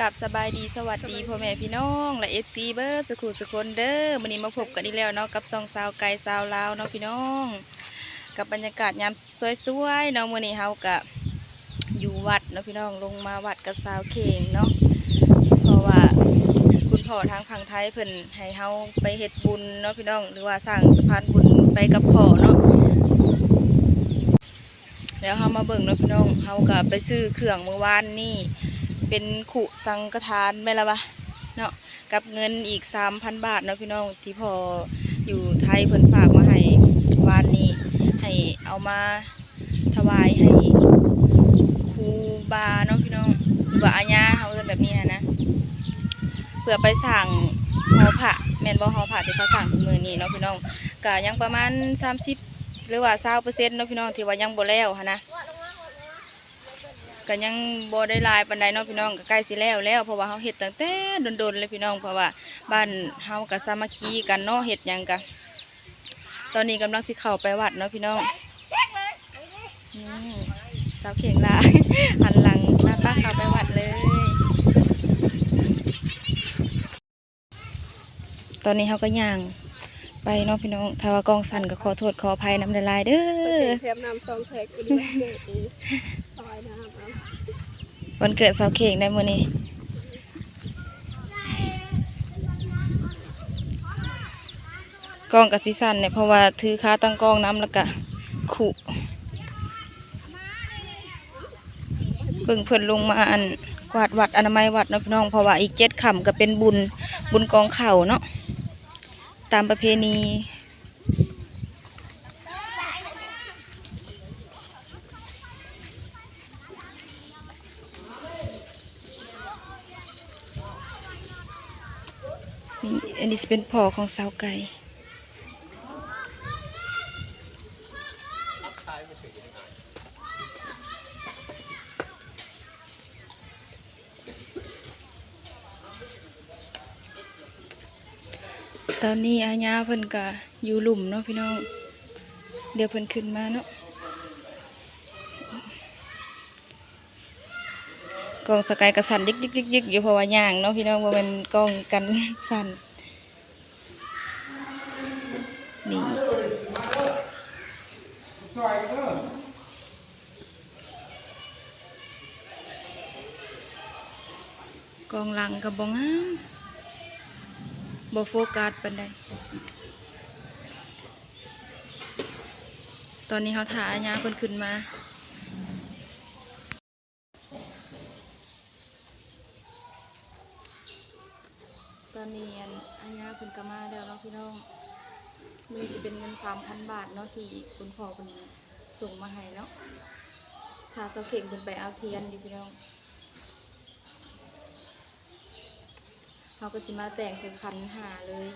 กับสบายดีสวัสดีพ่อแม่พี่น้องและเอฟซีเบอร์สกุลสกุลเด้อวันนี้มาพบกันอีกแล้วเนาะกับซองสาวไก่สาวลาวเนาะพี่น้อง กับบรรยากาศยามสวยๆเนาะมื้อนี้เฮากับอยู่วัดเนาะพี่น้องลงมาวัดกับสาวเข่งเนาะเพราะว่าคุณพ่อทางฝั่งไทยเพิ่นให้เฮาไปเฮ็ดบุญเนาะพี่น้องหรือว่าสร้างสะพานบุญไปกับพ่อเนาะแล้วเฮามาเบิ่งเนาะพี่น้องเฮาก็ไปซื้อเครื่องเมื่อวานนี่ เป็นขุสังฆทานแม่ละวะเนาะกับเงินอีก3,000บาทเนาะพี่น้องที่พออยู่ไทยเพิ่นฝากมาให้วานนี้ ให้เอามาถวายให้ครูบาเนาะพี่น้องครูบาอาญาเฮาเอิ้นแบบนี้นะเพื่อไปสั่งหอพระแมนบ่หอพระที่เขาสั่งมือนี้เนาะพี่น้องก็ยังประมาณ30หรือว่า20%เซ็นต์เนาะพี่น้องที่ว่ายังบ่แล้วหันนะ ก็ยังบ่ได้หลายปานใดเนาะพี่น้องก็ใกล้สิแล้วแล้วเพราะว่าเฮาเฮ็ดตั้งแต่ดนๆเลยพี่น้องเพราะว่าบ้านเฮาก็สามัคคีกันเนาะเฮ็ดหยังก็ตอนนี้กำลังสิเข้าไปวัดเนาะพี่น้องอืมสาวเข่งลายหันหลังหน้าป้าเข้าไปวัดเลย ตอนนี้เฮาก็ย่างไปเนาะพี่น้องถ้าว่ากล้องสั่นก็ขอโทษขออภัยน้ำลายๆเด้อเทปน้ำซองแพ็กกูดีเด็ดดีซอยน้ำเอา วันเกิดสาวเข่งได้มือนี้กล้องกับสิสันเนี่ยเพราะว่าถือค้าตั้งกล้องน้ำแล้วก็ขุเพิ่งเพิ่นลงมาอันกวาดวัดอนามัยวัดนะพี่น้องเพราะว่าอีกเจ็ดค่ำก็เป็นบุญบุญกองเข่าเนาะตามประเพณี นี่อันนี้จะเป็นพ่อของสาวไก่ตอนนี้อาญาเพิ่นก็อยู่หลุมเนาะพี่น้อง เดี๋ยวเพิ่นขึ้นมาเนาะ กล้องสกายกระสันยิกยิกยิกยิกอยู่เพราะว่าย่างเนาะพี่น้องว่ามันกล้องกันสั่นนี่กล้องหลังกับบงามบ่โฟกัสปานใดตอนนี้เขาถ่ายอาญาเพิ่นขึ้นมา ตอนนี้อันอาญาเพิ่น ก็มาแล้วเนาะพี่น้องมือจะเป็นเงินสามพันบาทเนาะที่คุณพ่อคนส่งมาให้เนาะถ้าเสาเข่งเป็นไปเอาเทียนดิพี่น้องเขาก็สิมาแต่งใส่คันหาเลย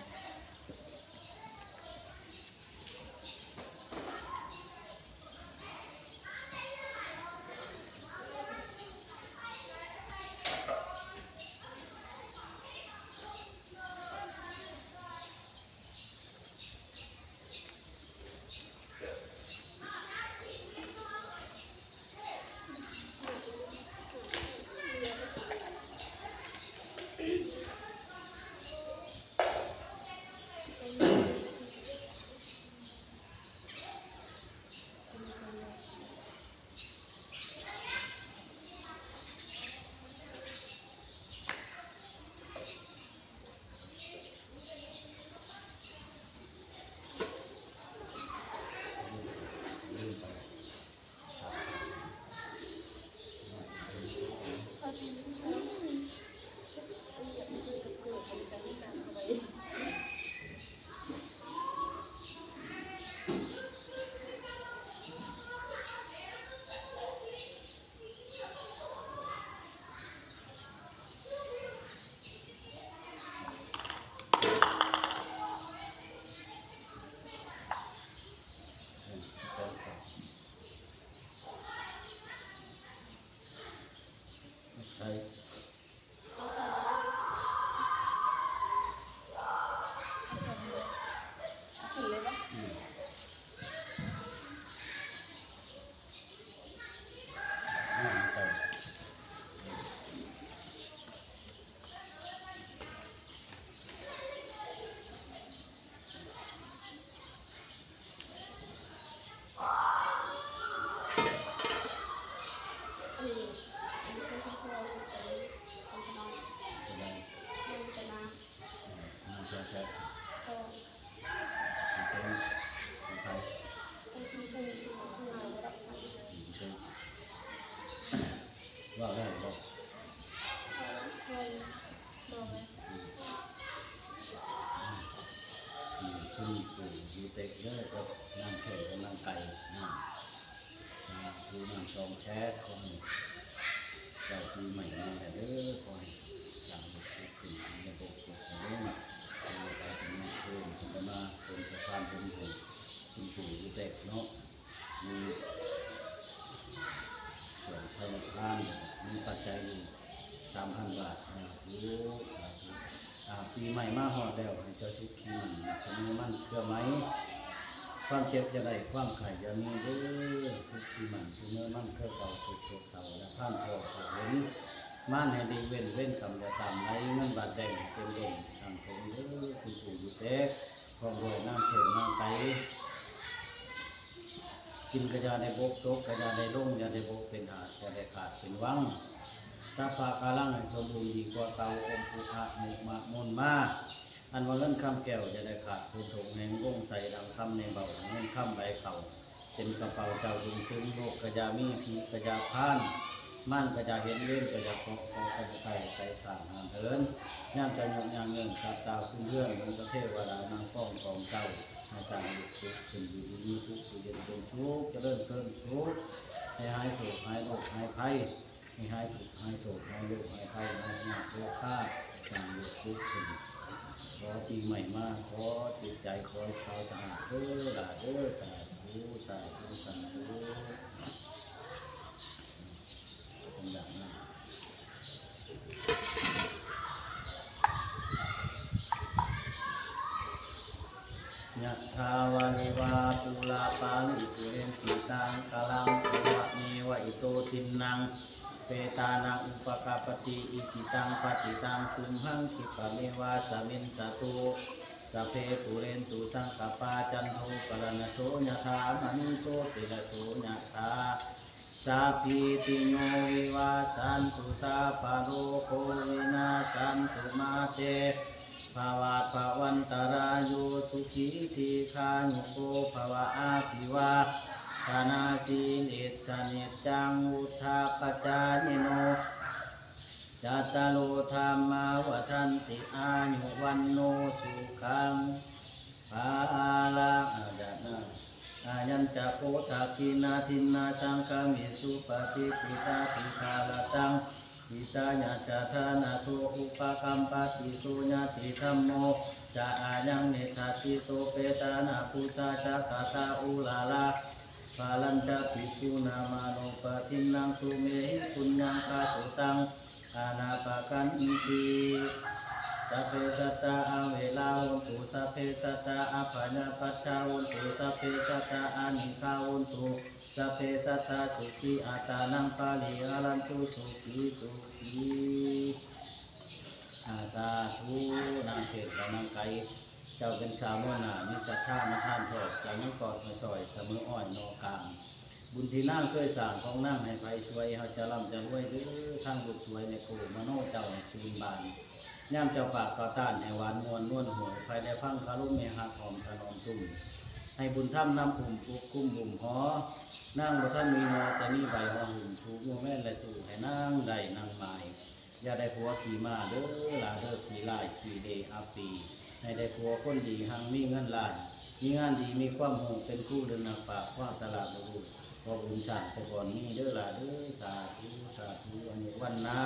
มีขึ้นปู่มีเต็กเด้อกับนางแข่กับนางไก่น้ำนะคือนางชองแท้ขอให้เจ้าปีใหม่มาแต่เด้อขอให้อย่างบุกขึ้นในระบบสุขเรื่องในการทำงานเพิ่มขึ้นมาเป็นสะพานเป็นผู้คุณปู่มีเต็กเนาะมีส่วนธนาคารมีปัจจัยอยู่สามพันบาทนะรู้สาธุอ่า ปีใหม่มาฮอดแล้วให้เจ้าชุกขีมันจะมีมันเชื่อไหม ความเจ็บจะได้ความไข่จะมีเด้อชุกขีมันชุเมื่อมันเคยเก่าสุดโศกเศร้าและผ่านพอผ่านเห็นม่านให้ดีเว้นเว้นกรรมจะตามไหลเงินบาดแดงเป็นเด่นทางตรงเด้อคุณปู่อยู่แท้ความรวยน้ำเข็มน้ำไตกินกระยาในบกตกกระยาในร่มยาในบกเป็นหาดจะได้ขาดเป็นวัง สัพพะกาลังให้สมบูรณ์ดีกว่าเตาอมพุทธะมุมะมนมาอันว่าเงินคำแก้วจะได้ขาดทุนถงแห่งวงใส่ดังคำในเบาเงินคำใบเข่าเป็นกระเป๋าเจ้าดุงถึงโลกกระยามีผีกระยาพานมั่นกระยาเห็นเล่นกระยาคอกคอกระยาไก่ไก่สางหานเถินย่ามจะยกยางเงินสับตาวขึ้นเรื่องมันประเทศวดานางป้องของเจ้าให้สางบุตรทุกข์ขึ้นอยู่ดีมีทุกข์อยู่เย็นเป็นทุกข์จะเริ่มเพิ่มทุกข์ให้หายโศกหายโรคหายภัย ให้หายทุกข์หายโศกหายโรคหายภัยหายหนักโรคฆ่าสั่งหยุดทุกข์ขึ้นขอปีใหม่มากขอจิตใจขอให้เขาสะอาดเพื่อหลาเพื่อสาธุสาธุสาธุ ปกาปติอิจิตังปฏิตังคุมหังคิปะเมวาสมินสตุสัพเพปุเรนตุสังกปาจันโทปรณโสยถามนุโสติระโสยถาสัพพิติโยวิวาสันตุสาปาโรโควินาสันตุมาเตภาวะภวันตรายโยสุขีทีคายุโกภวะอาภิวาธนาสีนิสนิจังอุทาปจายิโน จัตโลธรรมาวันติอายุวันโนสุขังภาลังอาจานะอายัญจะโพธาคินาทินนาสังคามิสุปฏิปิตาปิคาลตังปิตาญาจาธานาโสอุปกัมปติสุญาติธรรมโมจะอายังเนธาติโตเปตานาพุทธาจักตาอุลาลาปาลัญจะปิปุนามาโนปะทินังสุเมหิปุญญังคาสุตัง อานาปะกันติสัพเพสัตตาอาเวลาวันตุสัพเพสัตตาอาปัญญปัชชาวันตุสัพเพสัตตาอานิคาวันตุสัพเพสัตตาสุขีอาตานังปาลิอารันตุสุขีสุขีอาสาธุนางเทศและนางไก่เจ้าเป็นสาวมื่อหนามีศรัทธามาท่านทอดใจยังกอดมาซอยเสมออ่อนนอกลาง บุญที่นั่งเคยสั่งของนั่งให้ไปช่วยเขาจะร่ำจะรวยหรือทางบุตรช่วยในโกมโนเจ้าในชีวินบานย่ามเจ้าปากกาต้านให้หวานนวลนวลหัวภายในพังคารุเมหักหอมถนอมตุ่มให้บุญถ้ำน้ำปุ่มปุกคุ้มบุ่มหอนั่งบ่ท่านมีนอแต่มีใบหอหุ่มถูกโมแม่และสู่ให้นั่งได้นั่งหมายอย่าได้ผัวขี่มาเด้อลาเด้อขี่ไลายขี่เดอัปปีให้ได้ผัวคนดีหังมีเงินล้านมีงานดีมีความหงเป็นคู่เดินนักปากความสลาดบุรุษ พอบุญชาติแต่ก่อนนี้เด้อล่ะเด้อสาธุสาธุอันนี้วันนะ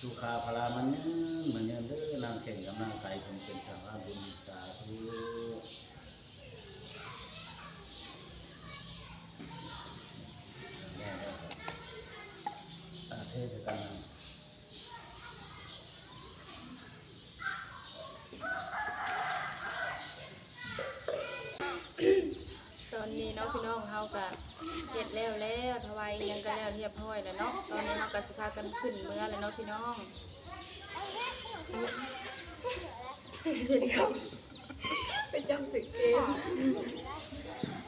สุขาพลามันเนื้อมันเนื้อเด้อนางเข่งกับนางไก่คงเป็นชาวบ้านบุญสาธุแม่ก็อาเทศกันนะ ตอนนี้เนาะพี่น้องเฮาก็เฮ็ด แล้วแล้วถวายอิหยังก็แล้วเรียบร้อยแล้วเนาะตอนนี้เฮาก็สิพากันขึ้นเมื่อแล้วเนาะพี่น้องไปจำถึงเกม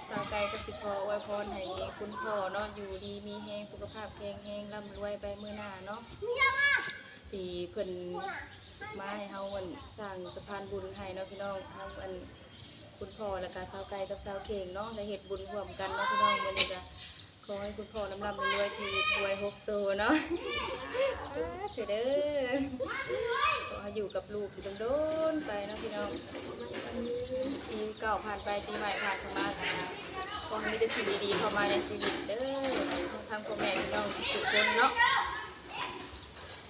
สาวไก่ก็สิขออวยพรให้คุณพ่อเนาะอยู่ดีมีแฮงสุขภาพแข็งแรงร่ำรวยไปมื้อหน้าเนาะที่เพิ่นมาให้เฮาอันสร้างสะพานบุญให้เนาะพี่น้องทั้งอันคุณพ่อแล้วก็สาวไก่กับสาวเข่งเนาะได้เฮ็ดบุญร่วมกันเนาะพี่น้องมื้อนี้ก็ ขอให้คุณพ่อลำลำรวยทีรวยหกตัวเนาะเถิดเด้อขอให้อยู่กับลูกอยู่โดนไปนะพี่น้องปีเก่าผ่านไปปีใหม่ผ่านเข้ามาค่ะขอให้มีแต่สิ่งดีๆเข้ามาในชีวิตเด้อทั้งทางพ่อแม่พี่น้องทุกคนเนาะ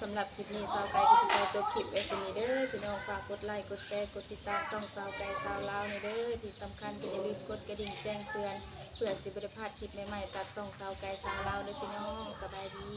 สำหรับคลิปนี้สาวไก่ก็จะขอจบคลิปไว้สนี้เด้อพี่น้องฝากกดไลค์กดแชร์กดติดตามช่องสาวไก่สาวลาวนี่เด้อที่สำคัญก็อย่าลืมกดกระดิ่งแจ้งเตือนเพื่อสิบริพลาดคลิปใหม่ๆจากช่องสาวไก่สาวลาวเด้อพี่น้องสบายดี